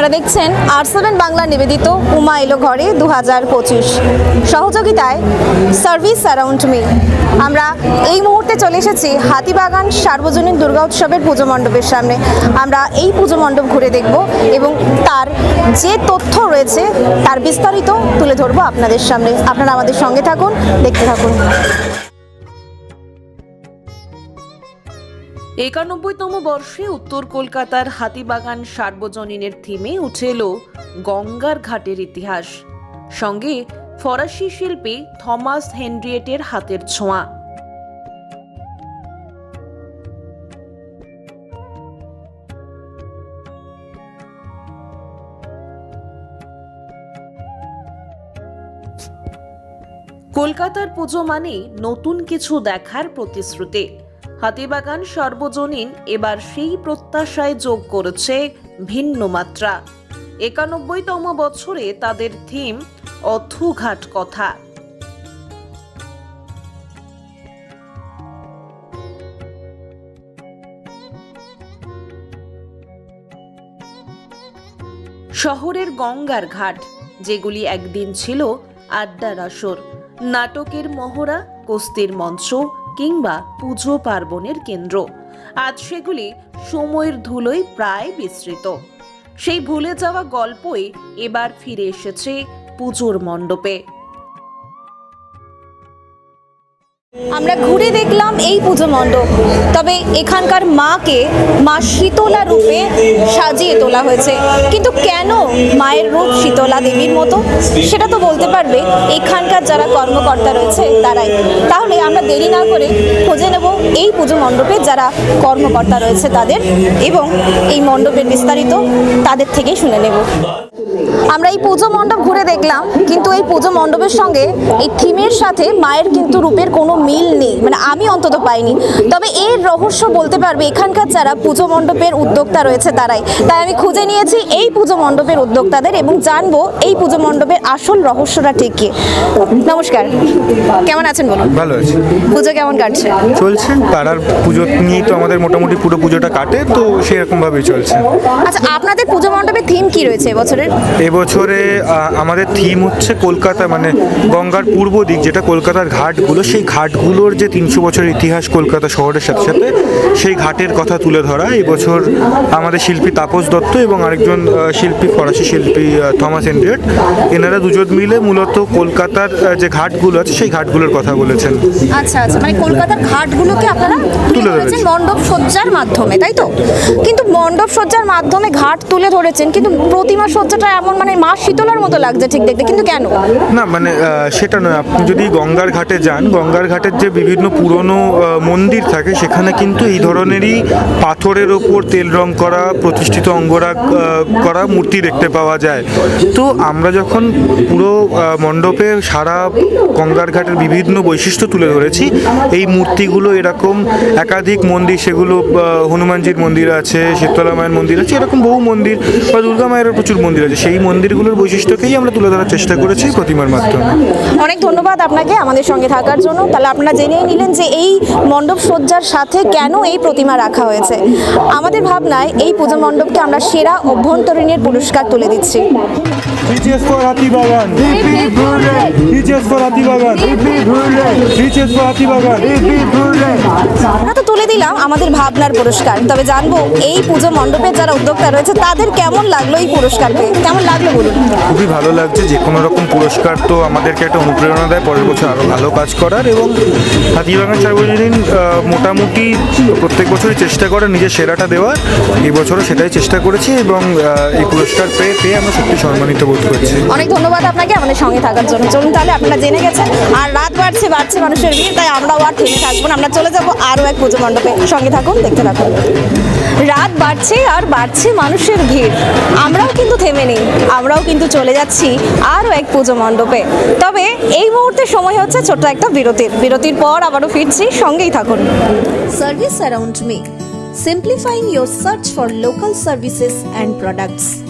আপনারা দেখছেন আর সেভেন বাংলা নিবেদিত উমা এলো ঘরে দু হাজার পঁচিশ। সহযোগিতায় সার্ভিস অ্যারাউন্ড মি। আমরা এই মুহূর্তে চলে এসেছি হাতিবাগান সার্বজনীন দুর্গা উৎসবের পুজো মণ্ডপের সামনে। আমরা এই পুজো মণ্ডপ ঘুরে দেখব এবং তার যে তথ্য রয়েছে তার বিস্তারিত তুলে ধরবো আপনাদের সামনে। আপনারা আমাদের সঙ্গে থাকুন, দেখতে থাকুন। একানব্বইতম বর্ষে উত্তর কলকাতার হাতিবাগান সার্বজনীনের থিমে উঠে এলো গঙ্গার ঘাটের ইতিহাস। সঙ্গে ফরাসি শিল্পী থমাস হেনরিয়েটের হাতের ছোঁয়া। কলকাতার পুজো মানে নতুন কিছু দেখার প্রতিশ্রুতি। হাতিবাগান সর্বজনীন এবার সেই প্রত্যাশায় যোগ করেছে ভিন্ন মাত্রা। একানব্বইতম বছরে তাদের থিম অথুঘাট কথা। শহরের গঙ্গার ঘাট, যেগুলি একদিন ছিল আড্ডার আসর। নাটকের মহড়া, কুস্তির মঞ্চ কিংবা পুজো পার্বণের কেন্দ্র। আজ সেগুলি সময়ের ধুলোয় প্রায় বিস্তৃত। সেই ভুলে যাওয়া গল্পই এবার ফিরে এসেছে পুজোর মণ্ডপে। আমরা ঘুরে দেখলাম এই পুজো মণ্ডপ। তবে এখানকার মাকে মা শীতলা রূপে সাজিয়ে তোলা হয়েছে। কিন্তু কেন মায়ের রূপ শীতলা দেবীর মতো? সেটা তো বলতে পারবে এখানকার যারা কর্মকর্তা রয়েছে, তারাই। তাহলে আমরা দেরি না করে খুঁজে নেব এই পুজো মণ্ডপে যারা কর্মকর্তা রয়েছে তাদের এবং এই মণ্ডপের বিস্তারিত তাদের থেকেই শুনে নেব। আমরা এই পুজো মণ্ডপ ঘুরে দেখলাম কিন্তু এই পুজো মণ্ডপের সঙ্গে এই থিমের সাথে মায়ের কিন্তু রূপের কোনো মিল নেই মানে আমি অন্তত পাইনি। তবে এর রহস্য বলতে পারবে এখানকার যারা পুজো মণ্ডপের উদ্যোক্তা রয়েছে তারাই। তাই আমি খুঁজে নিয়েছি এই পুজো মণ্ডপের উদ্যোক্তাদের এবং জানব এই পুজো মণ্ডপের আসল রহস্যটা ঠিক কি। নমস্কার কেমন আছেন বলুন? ভালো আছে। পুজো কেমন কাটছে? চলছে পাড়ার পুজো নিয়েই তো আমাদের মোটামুটি পুরো পুজোটা কাটে তো সেরকমভাবেই চলছে। আচ্ছা আপনাদের পুজো মণ্ডপের থিম কি রয়েছে এবছরের? এবছরে আমাদের থিম হচ্ছে কলকাতা মানে গঙ্গার পূর্ব দিক যেটা কলকাতার ঘাটগুলো সেই ঘাটগুলোর যে তিনশো বছরের ইতিহাস কলকাতা শহরের সাথে সাথে সেই ঘাটের কথা তুলে ধরা। এবছর আমাদের শিল্পী তাপস দত্ত এবং আরেকজন শিল্পী ফরাসি শিল্পী থমাস এন্ড্রিয়েট এনারা দুজন মিলে মূলত কলকাতার যে ঘাটগুলো আছে সেই ঘাটগুলোর কথা বলেছেন। আচ্ছা আচ্ছা মানে কলকাতার ঘাটগুলোকে আপনারা তুলে তুলে ধরেছেন মণ্ডপ সজ্জার মাধ্যমে তাই তো? কিন্তু মণ্ডপ সজ্জার মাধ্যমে ঘাট তুলে ধরেছেন কিন্তু প্রতিমা সজ্জাটা এমন মানে মা শীতলার মতো লাগছে ঠিক দেখতে, কিন্তু কেন? না মানে সেটা নয়। আপনি যদি গঙ্গার ঘাটে যান, গঙ্গার ঘাটের যে বিভিন্ন পুরনো মন্দির থাকে, সেখানে কিন্তু এই ধরনেরই পাথরের ওপর তেল রং করা, প্রতিষ্ঠিত অঙ্গরাগ করা মূর্তি দেখতে পাওয়া যায়। তো আমরা যখন পুরো মণ্ডপে সারা গঙ্গার ঘাটের বিভিন্ন বৈশিষ্ট্য তুলে ধরেছি, এই মূর্তিগুলো এরকম একাধিক মন্দির, সেগুলো হনুমানজির মন্দির আছে, শীতলা মায়ের মন্দির আছে, এরকম বহু মন্দির বা দুর্গা মায়েরও প্রচুর মন্দির আছে। সেই মন্দিরগুলোর বৈশিষ্ট্যকেই আমরা তুলে ধরার চেষ্টা করেছি প্রতিমার মাধ্যমে। অনেক ধন্যবাদ আপনাকে আমাদের সঙ্গে থাকার জন্য। তাহলে আপনারা জেনেই নিলেন যে এই মণ্ডপ সজ্জার সাথে কেন এই প্রতিমা রাখা হয়েছে। আমাদের ভাবনায় এই পুজো মণ্ডপকে আমরা সেরা অভ্যন্তরীণের পুরস্কার তুলে দিচ্ছি। Beaches for Hatibagan. Beaches for Hatibagan. Beaches for Hatibagan. আমরা তো তুলে দিলাম আমাদের ভাবনার পুরস্কার তবে জানব এই পুজো মণ্ডপের যারা উদ্যোক্তা রয়েছে তাদের কেমন লাগল এই পুরস্কার পেয়ে কেমন লাগল বলুন খুবই ভালো লাগছে যে কোনো রকম পুরস্কার তো আমাদেরকে একটা অনুপ্রেরণা দেয় পরের বছর আরও ভালো কাজ করার এবং হাতিবাগান সার্বজনীন মোটামুটি প্রত্যেক বছরই চেষ্টা করে নিজের সেরাটা দেওয়ার এই বছরও সেটাই চেষ্টা করেছি এবং এই পুরস্কার পেয়ে পেয়ে আমরা সত্যি সম্মানিত বোধ অনেক ধন্যবাদ আপনাকে আমাদের সঙ্গে থাকার জন্য। চলুন তাহলে, আপনারা জেনে গেছেন, আর রাত বাড়ছে বাড়ছে মানুষের ভিড়, তাই আমরাও আর থেমে থাকব না। আমরা চলে যাব আরও এক পুজো মণ্ডপে। সঙ্গে থাকুন, দেখতে থাকুন। রাত বাড়ছে আর বাড়ছে মানুষের ভিড়। আমরাও কিন্তু থেমে নেই, আমরাও কিন্তু চলে যাচ্ছি আরও এক পুজো মণ্ডপে। তবে এই মুহূর্তে সময় হচ্ছে ছোট্ট একটা বিরতির। বিরতির পর আবারও ফিরছি, সঙ্গেই থাকুন। Service around me Simplifying your search for local services and products.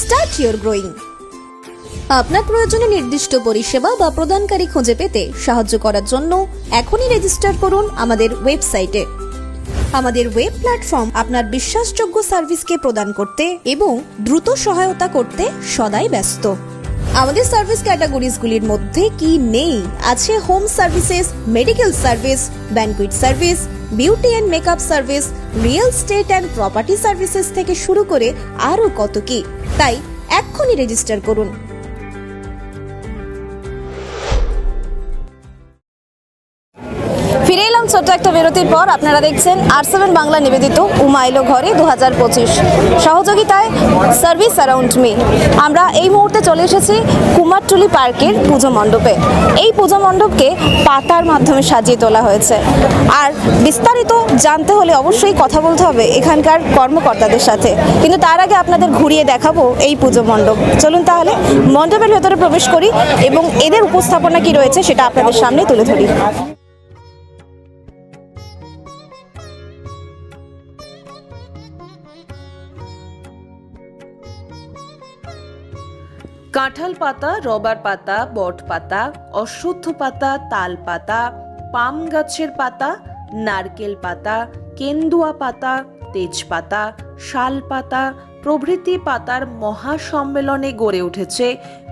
start your growing আপনার প্রয়োজনে নির্দিষ্ট পরিষেবা বা প্রদানকারী খুঁজে পেতে সাহায্য করার জন্য এখনই রেজিস্টার করুন আমাদের ওয়েবসাইটে আমাদের ওয়েব প্ল্যাটফর্ম আপনার বিশ্বাসযোগ্য সার্ভিসকে প্রদান করতে এবং দ্রুত সহায়তা করতে সদাই ব্যস্ত। আমাদের সার্ভিস ক্যাটাগরিজগুলির মধ্যে কি নেই? আছে home services medical service banquet service beauty and makeup service, real estate and property services থেকে শুরু করে আরও কত কি। তাই এক্ষুনি রেজিস্টার করুন। ছোট্ট একটা বিরতির পর আপনারা দেখছেন আর সেভেন বাংলা নিবেদিত উমাইলো ঘরে দু হাজার পঁচিশ। সহযোগিতায় সার্ভিস অ্যারাউন্ড মি আমরা এই মুহূর্তে চলে এসেছি কুমারটুলি পার্কের পুজো মণ্ডপে। এই পুজো মণ্ডপকে পাতার মাধ্যমে সাজিয়ে তোলা হয়েছে। আর বিস্তারিত জানতে হলে অবশ্যই কথা বলতে হবে এখানকার কর্মকর্তাদের সাথে। কিন্তু তার আগে আপনাদের ঘুরিয়ে দেখাবো এই পুজো মণ্ডপ। চলুন তাহলে মণ্ডপের ভেতরে প্রবেশ করি এবং এদের উপস্থাপনা কি রয়েছে সেটা আপনাদের সামনে তুলে ধরি। কাঁঠাল পাতা, রবার পাতা, বট পাতা অশ্বত্থ পাতা, তাল পাতা, পাম গাছের পাতা, নারকেল পাতা, কেন্দুয়া পাতা তেজপাতা শাল পাতা প্রভৃতি পাতার মহাসম্মেলনে গড়ে উঠেছে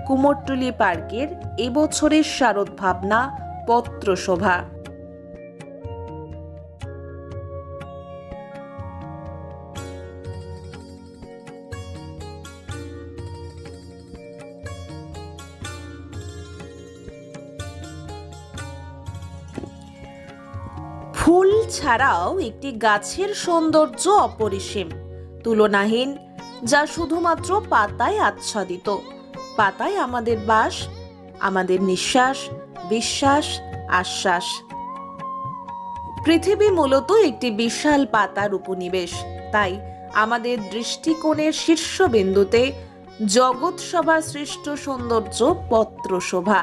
কুমোরটুলি পার্কের এবছরের শারদ ভাবনা পত্রশোভা ছাড়াও একটি গাছের সৌন্দর্য অপরিসীম, তুলনাহীন, যা শুধুমাত্র পাতায় আচ্ছাদিত। পাতায় আমাদের বাস, আমাদের নিঃশ্বাস, বিশ্বাস, আশ্বাস। পৃথিবী মূলত একটি বিশাল পাতার উপনিবেশ, তাই আমাদের দৃষ্টিকোণের শীর্ষবিন্দুতে জগৎ সভা সৃষ্ট সৌন্দর্য পত্রশোভা।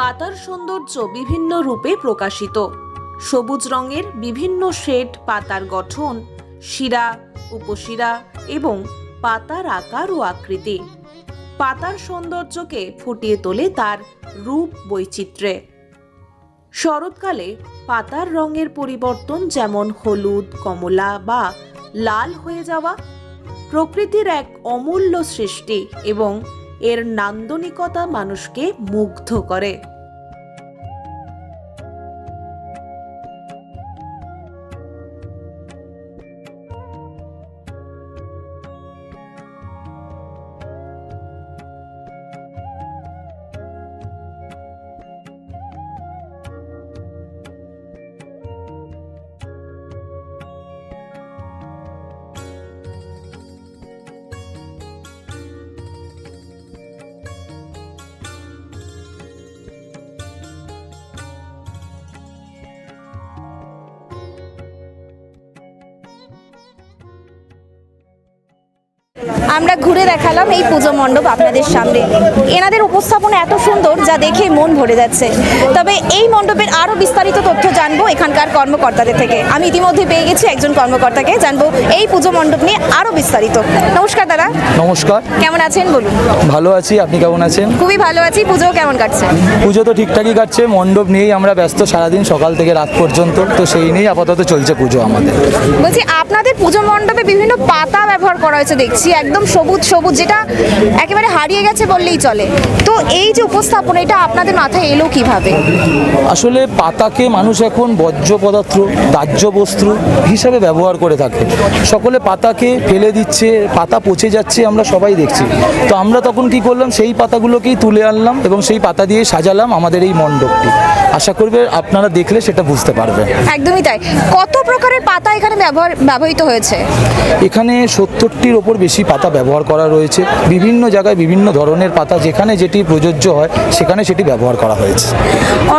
পাতার সৌন্দর্য বিভিন্ন রূপে প্রকাশিত। সবুজ রঙের বিভিন্ন শেড পাতার গঠন, শিরা, উপশিরা এবং পাতার আকার ও আকৃতি। পাতার সৌন্দর্যকে ফুটিয়ে তোলে তার রূপ বৈচিত্র্যে। শরৎকালে পাতার রঙের পরিবর্তন যেমন হলুদ, কমলা বা লাল হয়ে যাওয়া, প্রকৃতির এক অমূল্য সৃষ্টি এবং এর নান্দনিকতা মানুষকে মুগ্ধ করে। আমরা ঘুরে দেখালাম এই পুজো মণ্ডপ আপনাদের সামনে। এনাদের উপস্থাপনা এত সুন্দর যা দেখে মন ভরে যাচ্ছে। তবে এই মণ্ডপের আরও বিস্তারিত তথ্য জানব এখানকার কর্মকর্তাদের থেকে। আমি ইতিমধ্যে পেয়ে গেছি একজন কর্মকর্তাকে জানব এই পুজো মণ্ডপ নিয়ে আরও বিস্তারিত। নমস্কার দাদা। নমস্কার। কেমন আছেন বলুন? ভালো আছি আপনি কেমন আছেন? খুবই ভালো আছি পুজো কেমন কাটছে? পুজো তো ঠিকঠাকই কাটছে মণ্ডপ নিয়েই আমরা ব্যস্ত সারাদিন সকাল থেকে রাত পর্যন্ত। তো সেই নিয়েই আপাতত চলছে পুজো আমাদের। বলছি আপনাদের পুজো মণ্ডপে বিভিন্ন পাতা ব্যবহার করা হয়েছে দেখছি একদম একদম সবুজ সবুজ, যেটা একেবারে হারিয়ে গেছে বললেই চলে। তো এই যে উপস্থাপনা এটা আপনাদের মাথায় এলো কীভাবে? আসলে পাতাকে মানুষ এখন বর্জ্য পদার্থ, দাহ্য বস্তু হিসাবে ব্যবহার করে থাকে। সকলে পাতাকে ফেলে দিচ্ছে, পাতা পচে যাচ্ছে আমরা সবাই দেখছি। তো আমরা তখন কি করলাম, সেই পাতাগুলোকেই তুলে আনলাম এবং সেই পাতা দিয়ে সাজালাম আমাদের এই মণ্ডপটি। আশা করবে আপনারা দেখলে সেটা বুঝতে পারবেন একদমই তাই। কত প্রকারের পাতা এখানে ব্যবহার ব্যবহৃত হয়েছে? এখানে সত্তরটির ওপর বেশি পাতা ব্যবহার করা রয়েছে। বিভিন্ন জায়গায় বিভিন্ন ধরনের পাতা যেখানে যেটি প্রযোজ্য হয় সেখানে সেটি ব্যবহার করা হয়েছে।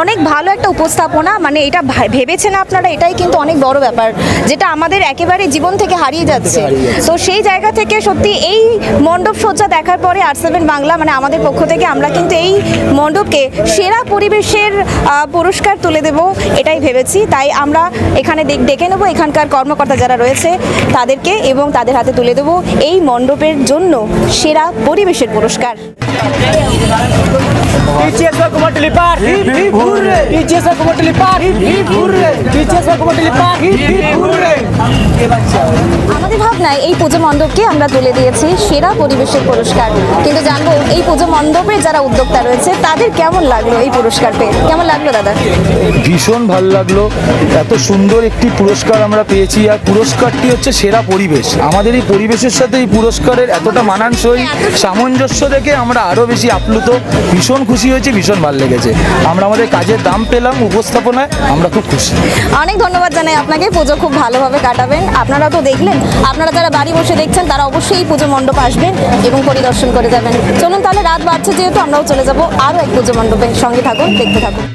অনেক ভালো একটা উপস্থাপনা মানে এটা ভেবেছেন আপনারা? এটাই কিন্তু অনেক বড় ব্যাপার যেটা আমাদের একেবারে জীবন থেকে হারিয়ে যাচ্ছে। তো সেই জায়গা থেকে সত্যি এই মণ্ডপ সজ্জা দেখার পরে আর সেভেন বাংলা মানে আমাদের পক্ষ থেকে আমরা কিন্তু এই মণ্ডপকে সেরা পরিবেশের পুরস্কার তুলে দেব এটাই ভেবেছি। তাই আমরা এখানে দেখ- ডেকে নেব এখানকার কর্মকর্তা যারা রয়েছে তাদেরকে এবং তাদের হাতে তুলে দেব এই মণ্ডপের জন্য সেরা পরিবেশের পুরস্কার। আমাদের ভাবনায় এই পুজো মণ্ডপকে আমরা তুলে দিয়েছি সেরা পরিবেশের পুরস্কার। কিন্তু জানব এই পুজো মণ্ডপের যারা উদ্যোক্তা রয়েছে তাদের কেমন লাগল এই পুরস্কার পেয়ে? কেমন লাগল দাদা? ভীষণ ভালো লাগল। এত সুন্দর একটি পুরস্কার আমরা পেয়েছি আর পুরস্কারটি হচ্ছে সেরা পরিবেশ। আমাদের এই পরিবেশের সাথে এই পুরস্কারের এতটা মানানসই সামঞ্জস্য দেখে আমরা আরও বেশি আপ্লুত। ভীষণ খুশি হয়েছি ভীষণ ভালো লেগেছে। আমরা আমাদের কাজের দাম পেলাম উপস্থাপনায় আমরা খুব খুশি। অনেক ধন্যবাদ জানাই আপনাকে পুজো খুব ভালোভাবে কাটাবেন। আপনারা তো দেখলেন আপনারা যারা বাড়ি বসে দেখছেন তারা অবশ্যই এই পুজো মণ্ডপ আসবেন এবং পরিদর্শন করে যাবেন। চলুন তাহলে রাত বাড়ছে যেহেতু আমরাও চলে যাব। আরও এক পুজো মণ্ডপে সঙ্গে থাকুন দেখতে থাকুন।